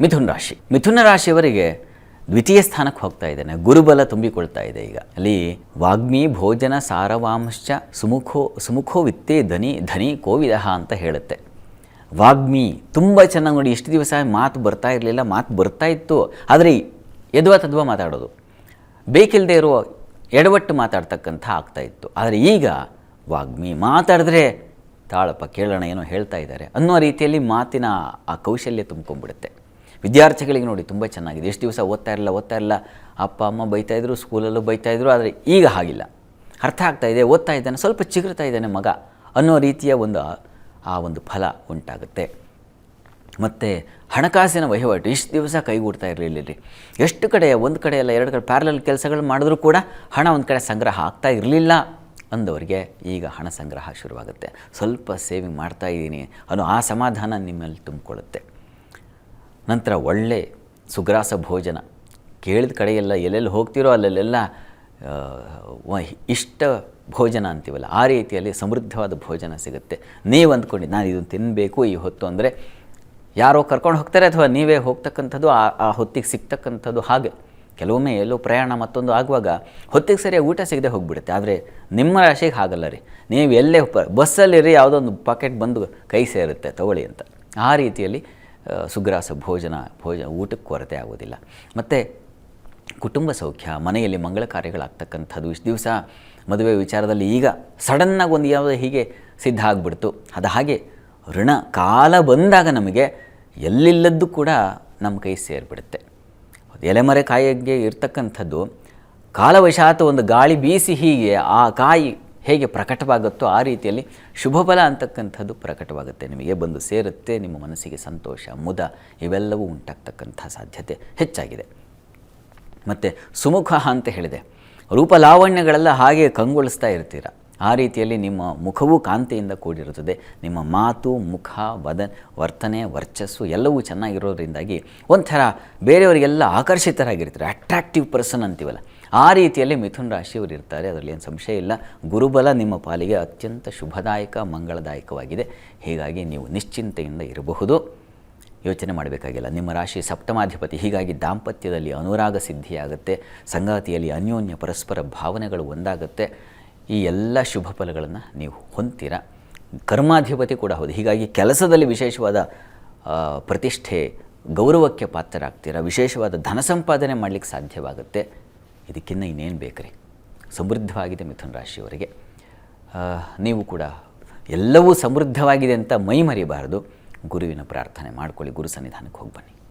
ಮಿಥುನ್ ರಾಶಿ. ಮಿಥುನ ರಾಶಿಯವರಿಗೆ ದ್ವಿತೀಯ ಸ್ಥಾನಕ್ಕೆ ಹೋಗ್ತಾ ಇದ್ದಾನೆ. ಗುರುಬಲ ತುಂಬಿಕೊಳ್ತಾ ಇದೆ ಈಗ. ಅಲ್ಲಿ ವಾಗ್ಮಿ ಭೋಜನ ಸಾರವಾಂಶ ಸುಮುಖೋ ಸುಮುಖೋ ವಿತ್ತೇ ಧನಿ ಧನಿ ಕೋವಿದಹ ಅಂತ ಹೇಳುತ್ತೆ. ವಾಗ್ಮಿ ತುಂಬ ಚೆನ್ನಾಗಿ ನೋಡಿ, ಇಷ್ಟು ದಿವಸ ಮಾತು ಬರ್ತಾ ಇರಲಿಲ್ಲ, ಮಾತು ಬರ್ತಾ ಇತ್ತು. ಆದರೆ ಎದ್ವಾ ತದ್ವಾ ಮಾತಾಡೋದು. ಬೇಕಿಲ್ಲದೆ ಇರೋ ಎಡವಟ್ಟು ಮಾತಾಡ್ತಕ್ಕಂಥ ಆಗ್ತಾ ಇತ್ತು. ಆದರೆ ಈಗ ವಾಗ್ಮಿ ಮಾತಾಡಿದ್ರೆ ತಾಳಪ್ಪ ಕೇಳೋಣ ಏನೋ ಹೇಳ್ತಾ ಇದ್ದಾರೆ ಅನ್ನೋ ರೀತಿಯಲ್ಲಿ ಮಾತಿನ ಆ ಕೌಶಲ್ಯ ತುಂಬ್ಕೊಂಡ್ಬಿಡುತ್ತೆ. ವಿದ್ಯಾರ್ಥಿಗಳಿಗೆ ನೋಡಿ ತುಂಬ ಚೆನ್ನಾಗಿದೆ. ಎಷ್ಟು ದಿವಸ ಓದ್ತಾ ಇರಲಿಲ್ಲ ಓದ್ತಾ ಇರಲಿಲ್ಲ. ಅಪ್ಪ, ಅಮ್ಮ ಬೈತಾ ಇದ್ರು ಸ್ಕೂಲಲ್ಲೂ ಬೈತಾ ಇದ್ರು, ಆದರೆ ಈಗ ಹಾಗಿಲ್ಲ. ಅರ್ಥ ಆಗ್ತಾ ಇದೆ, ಓದ್ತಾ ಇದ್ದಾನೆ, ಸ್ವಲ್ಪ ಚಿಗುರ್ತಾ ಇದ್ದಾನೆ ಮಗ ಅನ್ನೋ ರೀತಿಯ ಒಂದು ಆ- ಆ ಒಂದು ಫಲ ಉಂಟಾಗುತ್ತೆ. ಮತ್ತು ಹಣಕಾಸಿನ ವಹಿವಾಟು, ಇಷ್ಟು ದಿವಸ ಕೈಗೂಡ್ತಾ ಇರಲಿಲ್ಲ ರೀ ಎಷ್ಟು ಕಡೆ, ಒಂದು ಕಡೆ ಎಲ್ಲ ಎರಡು ಕಡೆ ಪ್ಯಾರಲಲ್ ಕೆಲಸಗಳು ಮಾಡಿದ್ರೂ ಕೂಡ ಹಣ ಒಂದು ಕಡೆ ಸಂಗ್ರಹ ಆಗ್ತಾ ಇರಲಿಲ್ಲ ಅಂದವರಿಗೆ ಈಗ ಹಣ ಸಂಗ್ರಹ ಶುರುವಾಗುತ್ತೆ. ಸ್ವಲ್ಪ ಸೇವಿಂಗ್ ಮಾಡ್ತಾ ಇದ್ದೀನಿ ಅನ್ನೋ ಆ ಸಮಾಧಾನ ನಿಮ್ಮಲ್ಲಿ ತುಂಬಿಕೊಳ್ಳುತ್ತೆ. ನಂತರ ಒಳ್ಳೆ ಸುಗ್ರಾಸ ಭೋಜನ. ಕೇಳಿದ ಕಡೆಯೆಲ್ಲ ಎಲ್ಲೆಲ್ಲಿ ಹೋಗ್ತಿರೋ ಅಲ್ಲೆಲ್ಲ ಇಷ್ಟ ಭೋಜನ ಅಂತೀವಲ್ಲ, ಆ ರೀತಿಯಲ್ಲಿ ಸಮೃದ್ಧವಾದ ಭೋಜನ ಸಿಗುತ್ತೆ. ನೀವು ಅಂದ್ಕೊಂಡು, ನಾನು ಇದನ್ನು ತಿನ್ನಬೇಕು ಈ ಹೊತ್ತು ಅಂದರೆ, ಯಾರೋ ಕರ್ಕೊಂಡು ಹೋಗ್ತಾರೆ ಅಥವಾ ನೀವೇ ಹೋಗ್ತಕ್ಕಂಥದ್ದು, ಆ ಆ ಹೊತ್ತಿಗೆ ಸಿಗ್ತಕ್ಕಂಥದ್ದು ಹಾಗೆ. ಕೆಲವೊಮ್ಮೆ ಎಲ್ಲೋ ಪ್ರಯಾಣ ಮತ್ತೊಂದು ಆಗುವಾಗ, ಹೊತ್ತಿಗೆ ಸರಿಯಾಗಿ ಊಟ ಸಿಗದೆ ಹೋಗ್ಬಿಡುತ್ತೆ. ಆದರೆ ನಿಮ್ಮ ರಾಶಿಗೆ ಹಾಗಲ್ಲ ರೀ. ನೀವು ಎಲ್ಲೇ ಬಸ್ಸಲ್ಲಿ ಬಸ್ಸಲ್ಲಿರಿ, ಯಾವುದೋ ಒಂದು ಪಾಕೆಟ್ ಬಂದು ಕೈ ಸೇರುತ್ತೆ, ತಗೊಳ್ಳಿ ಅಂತ. ಆ ರೀತಿಯಲ್ಲಿ ಸುಗ್ರಾಸ ಭೋಜನ ಭೋಜ ಊಟಕ್ಕೆ ಕೊರತೆ ಆಗೋದಿಲ್ಲ ಮತ್ತು ಕುಟುಂಬ ಸೌಖ್ಯ, ಮನೆಯಲ್ಲಿ ಮಂಗಳ ಕಾರ್ಯಗಳಾಗ್ತಕ್ಕಂಥದ್ದು, ಇಷ್ಟು ದಿವಸ ಮದುವೆ ವಿಚಾರದಲ್ಲಿ ಈಗ ಸಡನ್ನಾಗಿ ಒಂದು ಯಾವುದೋ ಹೀಗೆ ಸಿದ್ಧ ಆಗಿಬಿಡ್ತು. ಅದು ಹಾಗೆ ಋಣ ಕಾಲ ಬಂದಾಗ ನಮಗೆ ಎಲ್ಲಿಲ್ಲದ್ದು ಕೂಡ ನಮ್ಮ ಕೈ ಸೇರಿಬಿಡುತ್ತೆ. ಎಲೆಮರೆ ಕಾಯಿಗೆ ಇರ್ತಕ್ಕಂಥದ್ದು, ಕಾಲವಶಾತ್ ಒಂದು ಗಾಳಿ ಬೀಸಿ ಹೀಗೆ ಆ ಕಾಯಿ ಹೇಗೆ ಪ್ರಕಟವಾಗುತ್ತೋ ಆ ರೀತಿಯಲ್ಲಿ ಶುಭಫಲ ಅಂತಕ್ಕಂಥದ್ದು ಪ್ರಕಟವಾಗುತ್ತೆ. ನಿಮಗೆ ಬಂದು ಸೇರುತ್ತೆ, ನಿಮ್ಮ ಮನಸ್ಸಿಗೆ ಸಂತೋಷ, ಮುದ, ಇವೆಲ್ಲವೂ ಉಂಟಾಗ್ತಕ್ಕಂಥ ಸಾಧ್ಯತೆ ಹೆಚ್ಚಾಗಿದೆ. ಮತ್ತು ಸುಮುಖ ಅಂತ ಹೇಳಿದೆ, ರೂಪ ಲಾವಣ್ಯಗಳೆಲ್ಲ ಹಾಗೆ ಕಂಗೊಳಿಸ್ತಾ ಇರ್ತೀರ. ಆ ರೀತಿಯಲ್ಲಿ ನಿಮ್ಮ ಮುಖವೂ ಕಾಂತಿಯಿಂದ ಕೂಡಿರುತ್ತದೆ. ನಿಮ್ಮ ಮಾತು, ಮುಖ ವದ ವರ್ತನೆ, ವರ್ಚಸ್ಸು ಎಲ್ಲವೂ ಚೆನ್ನಾಗಿರೋದ್ರಿಂದಾಗಿ ಒಂಥರ ಬೇರೆಯವರಿಗೆಲ್ಲ ಆಕರ್ಷಿತರಾಗಿರ್ತಾರೆ. ಅಟ್ರಾಕ್ಟಿವ್ ಪರ್ಸನ್ ಅಂತೀವಲ್ಲ. ಆ ರೀತಿಯಲ್ಲಿ ಮಿಥುನ್ ರಾಶಿಯವರು ಇರ್ತಾರೆ. ಅದರಲ್ಲಿ ಏನು ಸಂಶಯ ಇಲ್ಲ. ಗುರುಬಲ ನಿಮ್ಮ ಪಾಲಿಗೆ ಅತ್ಯಂತ ಶುಭದಾಯಕ, ಮಂಗಳದಾಯಕವಾಗಿದೆ. ಹೀಗಾಗಿ ನೀವು ನಿಶ್ಚಿಂತೆಯಿಂದ ಇರಬಹುದು. ಯೋಚನೆ ಮಾಡಬೇಕಾಗಿಲ್ಲ. ನಿಮ್ಮ ರಾಶಿ ಸಪ್ತಮಾಧಿಪತಿ, ಹೀಗಾಗಿ ದಾಂಪತ್ಯದಲ್ಲಿ ಅನುರಾಗ ಸಿದ್ಧಿಯಾಗುತ್ತೆ. ಸಂಗಾತಿಯಲ್ಲಿ ಅನ್ಯೋನ್ಯ ಪರಸ್ಪರ ಭಾವನೆಗಳು ಒಂದಾಗುತ್ತೆ. ಈ ಎಲ್ಲ ಶುಭ ಫಲಗಳನ್ನು ನೀವು ಹೊಂತೀರ ಕರ್ಮಾಧಿಪತಿ ಕೂಡ ಹೌದು. ಹೀಗಾಗಿ ಕೆಲಸದಲ್ಲಿ ವಿಶೇಷವಾದ ಪ್ರತಿಷ್ಠೆ, ಗೌರವಕ್ಕೆ ಪಾತ್ರರಾಗ್ತೀರ? ವಿಶೇಷವಾದ ಧನ ಸಂಪಾದನೆ ಮಾಡಲಿಕ್ಕೆ ಸಾಧ್ಯವಾಗುತ್ತೆ. ಇದಕ್ಕಿಂತ ಇನ್ನೇನು ಬೇಕ್ರಿ? ಸಮೃದ್ಧವಾಗಿದೆ ಮಿಥುನ ರಾಶಿಯವರಿಗೆ. ನೀವು ಕೂಡ ಎಲ್ಲವೂ ಸಮೃದ್ಧವಾಗಿದೆ ಅಂತ ಮೈ ಮರಿಬಾರದು ಗುರುವಿನ ಪ್ರಾರ್ಥನೆ ಮಾಡ್ಕೊಳ್ಳಿ, ಗುರು ಸನ್ನಿಧಾನಕ್ಕೆ ಹೋಗಿ ಬನ್ನಿ.